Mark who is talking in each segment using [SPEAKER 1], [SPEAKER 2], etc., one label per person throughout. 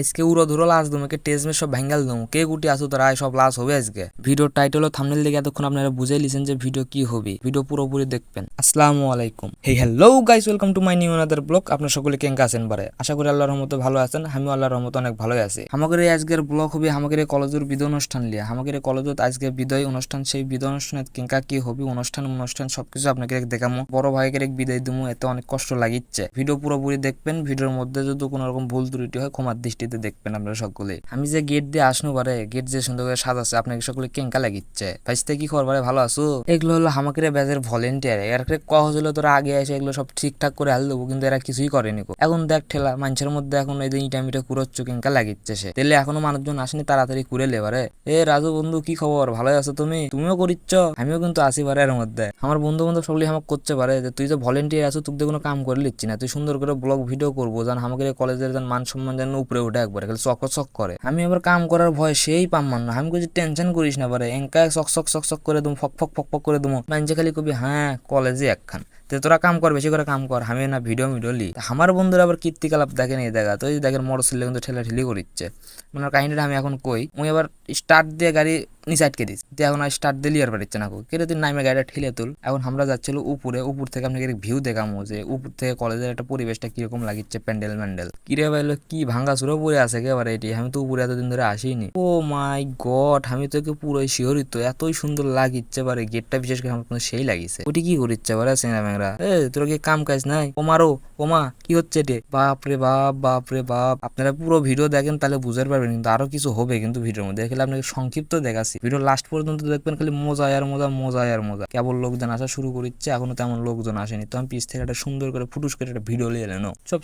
[SPEAKER 1] আজকে উড়ো ধরো লাশ দুমে কে টেজ মে সব ভেঙ্গাল দুম কে গুটি আসু তোরা সব লাশ হবে আজকে। ভিডিও টাইটেল ও থাম্বনেল দেখে এতক্ষণ আপনারা বুঝে লিছেন যে ভিডিও কি হবে। ভিডিও পুরোপুরি দেখবেন। আসসালামু আলাইকুম। Hey hello guys welcome to my new another blog আপনার সকলে কেঙ্কা আছেন বারে? আশা করি আল্লাহর রহমতে ভালো আছেন। আমি আল্লাহর রহমতে অনেক ভালোই আছি। আমাদের এই আজকের ব্লগ হবে আমাদের এই কলেজের বিদায় অনুষ্ঠান লিয়া আমাদের কলেজত আজকে বিদায় অনুষ্ঠান, সেই বিদায় অনুষ্ঠানে কেঙ্কা কি হবে, অনুষ্ঠান অনুষ্ঠান সবকিছু আপনাকে দেখামো। বড় ভাইকে এক বিদায় দিমু, এতে অনেক কষ্ট লাগিচ্ছে। ভিডিও পুরোপুরি দেখবেন। ভিডিওর মধ্যে যদি কোনো রকম ভুল ত্রুটি হয়, ক্ষমার দৃষ্টিতে দেখবেন আপনারা সকলে আমি যে গেট দিয়ে আসনু পারে গেট যে সুন্দর করে সাজাচ্ছে, আপনাকে সকলে কেঙ্কা লাগিচ্ছে। ভাইস্তে কি খবর পারে? ভালো আছো? এগুলো হলো আমাকে ব্যাজের ভলেন্টিয়ার এর কহ হলো তোরা আগে এসে এগুলো সব ঠিকঠাক করে হাল দেবো, কিন্তু এরা কিছুই করেনি কো। এখন দেখ ঠেলা, মানুষের মধ্যে এখন এই যে ইটা মিটা কুড়োচ্ছ, কেঙ্কা লাগিচ্ছে সে। তেলে এখনও মানুষজন আসেনি, তাড়াতাড়ি কুড়ে লেবারে এ রাজু বন্ধু, কি খবর? ভালো আছো তুমি? তুমিও করিচ্ছ? আমিও কিন্তু আসি পারে এর মধ্যে। আমার বন্ধু বান্ধব সকলে আমাকে করতে পারে যে, তুই যে ভলেন্টিয়ার আছো তুই তো কোনো কাম করে লিচ্ছি না। তুই সুন্দর করে ব্লগ ভিডিও করব, যেন আমাকে কলেজের যেন মান সম্মান যেন উপরে উঠে একবারে, খালি চক চক করে। আমি আবার কাম করার ভয় সেই পাম মান না। আমি কিছু টেনশন করিস না পারে এঙ্কা চক চক চক চক করে দুম, ফক ফক ফক ফক করে দুমো। মানছে খালি কবি হ্যাঁ কলেজে একখান। তে তোরা কাম কর, বেশি করে কাম কর আমি না ভিডিও ভিডিও লি। আমার বন্ধুরা আবার কীর্তিকলাপ দেখেন এই দেখা, তো এই দেখেন মোটর সাইকেল কিন্তু ঠেলা ঠেলি করিচ্ছে। মানে কাহিনীটা আমি এখন কই মুই এবার স্টার্ট দিয়ে গাড়ি নিচে আটকে দিস দিয়ে এখন আর স্টার্ট দিলি আর পারিচ্ছে না কেটে তুই নামে গাড়িটা ঠেলে তুল। এখন আমরা যাচ্ছিল উপরে, উপর থেকে আপনাকে ভিউ দেখামো যে উপর থেকে কলেজের একটা পরিবেশটা কীরকম লাগিচ্ছে প্যান্ডেল ম্যান্ডেল। কিরে ভাইলো কি ভাঙ্গা পরে আছে একেবারে এটি? আমি তো উপরে এতদিন ধরে আসিনি। ও মাই গড, আমি তোকে পুরোই শিহরিত, এতই সুন্দর লাগিচ্ছে পারে গেটটা বিশেষ করে আমার সেই লাগিছে। ওটি কি করিচ্ছে পারে সিনেমা এ তোর কি কাম কাজ নাই? ও মারো ও মা কি হচ্ছে বাপ রে? বাপ বাপ রে বাপ। আপনারা পুরো ভিডিও দেখেন, তাহলে বুঝতে পারবেন, কিন্তু আরও কিছু হবে কিন্তু ভিডিওর মধ্যে। আপনাকে সংক্ষিপ্ত দেখাচ্ছি। ভিডিও লাস্ট পর্যন্ত দেখবেন, খালি মজা আর মজা মজা আর মজা। কেবল লোকজন আসা শুরু করিচ্ছে, এখনও তেমন লোকজন আসেনি। তো আমি পিস থেকে একটা সুন্দর করে ফুটুস করে একটা ভিডিও নিয়ে এলেন সব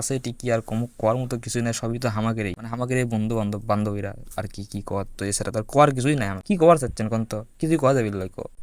[SPEAKER 1] আছে, এটি কি আর কম কর মতো কিছুই নাই, সবই তো হামাকেরই। মানে হামাকের এই বন্ধু বান্ধব বান্ধবীরা। আর কি কি কর? তো এছাড়া তো আর কর কিছুই নাই কি কর চাচ্ছেন কোন তো? কিছুই করা যাবে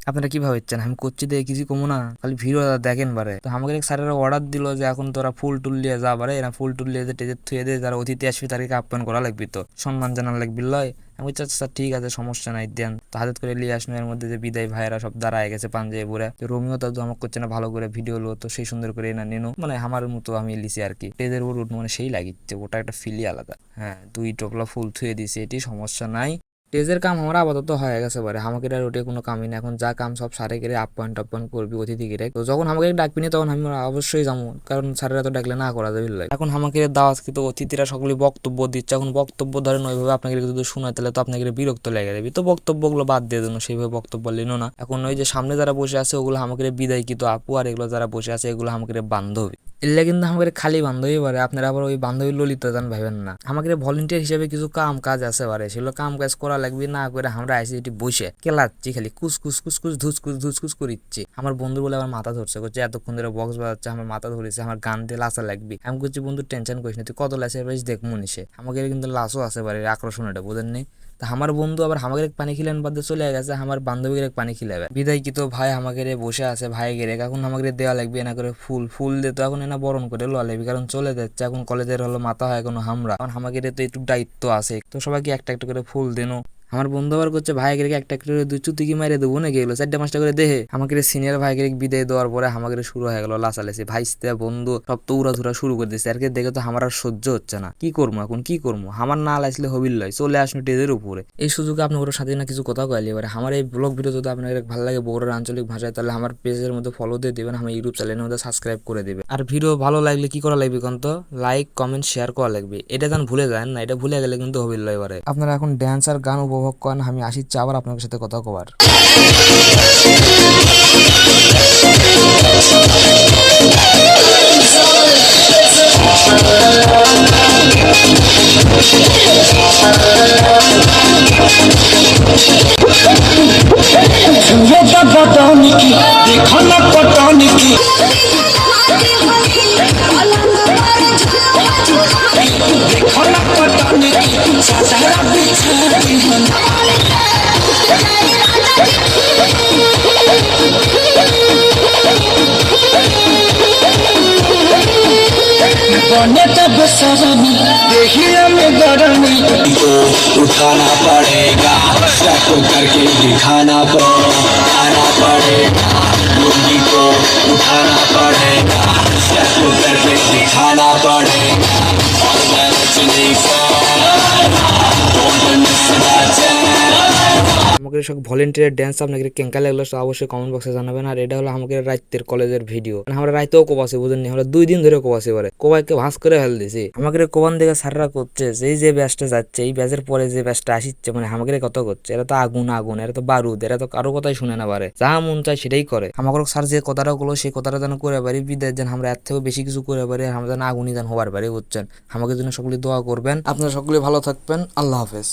[SPEAKER 1] আপনারা কি ভাবছেন আমি করছি দেখে কিছু কমো না। খালি ভিডিও দেখেন বারে। তো আমাকে স্যারেরা অর্ডার দিল যে, এখন তোরা ফুল টুল নিয়ে যা বারে। এরা ফুল টুল নিয়ে টেজে থুয়ে দিয়ে যারা অতিথি আসবে, তাদেরকে আপ্যায়ন করা লাগবে তো। সম্মান জানার লাগবে, লয়। আমি আচ্ছা স্যার, ঠিক আছে, সমস্যা নাই, দেন। তো হাজার করে লিয়ে আসনো এর মধ্যে যে বিদায় ভাইয়েরা সব দাঁড়ায় গেছে পাঞ্জাবি পরে তো রোমিও তো আমাকে করছে না, ভালো করে ভিডিও লো, তো সেই সুন্দর করে না নেনো। মানে আমার মতো আমি লিছি আর কি। টেজের উঠনো মানে সেই লাগিচ্ছে, ওটা একটা ফিলি আলাদা। হ্যাঁ দুই টোপলা ফুল থুয়ে দিছি এটি সমস্যা নাই। টেজের কাম আমার আপাতত হয়ে গেছে পারে। আমাকে আর ওটা কোনো কামই না এখন যা কাম সব সারে গেলে আপ্যায়ন টাপ্যায়ন করবি অতিথি গিরে তো যখন আমাকে ডাকবি না, তখন আমি অবশ্যই যাব। কারণ স্যারেরা তো ডাকলে না করা যাবে এখন আমাকে দাওয়াত কিন্তু অতিথিরা সকলে বক্তব্য দিচ্ছে। এখন বক্তব্য ধরেন ওইভাবে আপনাকে যদি শোনায়, তাহলে তো আপনাকে বিরক্ত লেগে যাবে। তো বক্তব্যগুলো বাদ দিয়ে দেন, সেইভাবে বক্তব্য লিনো না। এখন ওই যে সামনে যারা বসে আছে, ওগুলো আমাকে বিদায় কিন্তু আপু, আর এগুলো যারা বসে আছে, এগুলো আমাকে বান্ধবী। এগুলা কিন্তু আমাকে খালি বান্ধবী পারে আপনারা আবার ওই বান্ধবী ললিতা যান ভাবেন না। আমাকে ভলেন্টিয়ার হিসেবে কিছু কাম কাজ আছে পারে সেগুলো কাম কাজ করা লাগবে, না করে আমরা আইসি এটি বসে কেলাচ্ছি খালি কুস কুস কুস কুস ধুস কুস ধুস কুস করিচ্ছি। আমার বন্ধু বলে আমার মাথা ধরছে করছে এতক্ষণ ধরে বক্স বাজাচ্ছে, আমার মাথা ধরেছে, আমার গান দিয়ে লাসা লাগবে। আমি করছি বন্ধু টেনশন করিস না, তুই কত লাসের পাইস দেখ মনীষে? আমাকে কিন্তু লাসও আছে পারে আকর্ষণ এটা বোঝেন নেই তা আমার বন্ধু আবার আমাকে পানি খিলেন বাদে চলে গেছে, আমার বান্ধবীর পানি খিলাবে। বিদায় কি তো ভাই আমাকে বসে আছে ভাই গেরে এখন আমাকে দেওয়া লাগবে, না করে ফুল ফুল দিয়ে তো, এখন এনা বরণ করে লোয়া লাগবে কারণ চলে যাচ্ছে। এখন কলেজের হলো মাথা হয়, এখনও হামরা। কারণ আমাকে তো একটু দায়িত্ব আছে। তো সবাইকে একটা একটা করে ফুল দেনো। আমার বন্ধু আবার করছে ভাই গেরে একটা করে দুই চুতি কি মারে দেবো নাকি? এগুলো চারটা পাঁচটা করে দেহে আমাকে সিনিয়র ভাই গেরে বিদায় দেওয়ার পরে আমাকে শুরু হয়ে গেল লাসালেসি ভাইস্তে বন্ধু, সব তো উড়া ধুরা শুরু করে দিচ্ছে আর দেখে তো আমার আর সহ্য হচ্ছে না। কি করব এখন? কি করব আমার না লাইসলে হবিল লয়। চলে আসনো টেজের উপরে। এই সুযোগে আপনি ওর সাথে না কিছু কথা কইলে এবারে আমার এই ব্লগ ভিডিও যদি আপনার ভালো লাগে বগুড়ার আঞ্চলিক ভাষায়, তাহলে আমার পেজের মধ্যে ফলো দিয়ে দেবেন। আমার ইউটিউব চ্যানেলের মধ্যে সাবস্ক্রাইব করে দেবে আর ভিডিও ভালো লাগলে কি করা লাগবে কোন তো লাইক কমেন্ট শেয়ার করা লাগবে। এটা যেন ভুলে যান না, এটা ভুলে গেলে কিন্তু হবিল লয় এবারে আপনারা এখন ড্যান্স আর গান উপভোগ করেন আমি আসিচ্ছি আবার আপনার সাথে কথা কবার।
[SPEAKER 2] बने तब सरमी गरमी
[SPEAKER 3] को उठाना पड़ेगा स्टेप करके दिखाना पड़ेगा पड़ेगा मुर्गी को उठाना पड़ेगा स्टेप करके दिखाना पड़ेगा
[SPEAKER 1] আমাকে সব ভলেন্টিয়ার ড্যান্স আপনাকে কেঙ্কা লাগল তো অবশ্যই কমেন্ট বক্সে জানাবেন। আর এটা হলো আমাদের রাইতের কলেজের ভিডিও মানে আমরা রাইতেও কোবাসি বুঝেননি? আমরা দুই দিন ধরে কোবাসি পারে কোবাইকে ভাস করে ফেল দিছি। আমাকে কোবান দিকে সাররা করছে এই যে ব্যাচটা যাচ্ছে, এই ব্যাচের পরে যে ব্যাচটা আসিচ্ছে মানে আমাকে কত করছে? এরা তো আগুন আগুন, এরা তো বারুদ, এরা তো কারও কথাই শুনে না পারে। যা মন চায় সেটাই করে। আমাকে স্যার যে কথাটা গুলো সেই কথাটা যেন করে পারি। বিদায় যেন আমরা এর থেকেও বেশি কিছু করে পারি আমরা যেন আগুনই যেন হবার পারি, বুঝছেন? আমাকে জন্য সকলে দোয়া করবেন। আপনারা সকলে ভালো থাকবেন। আল্লাহ হাফেজ।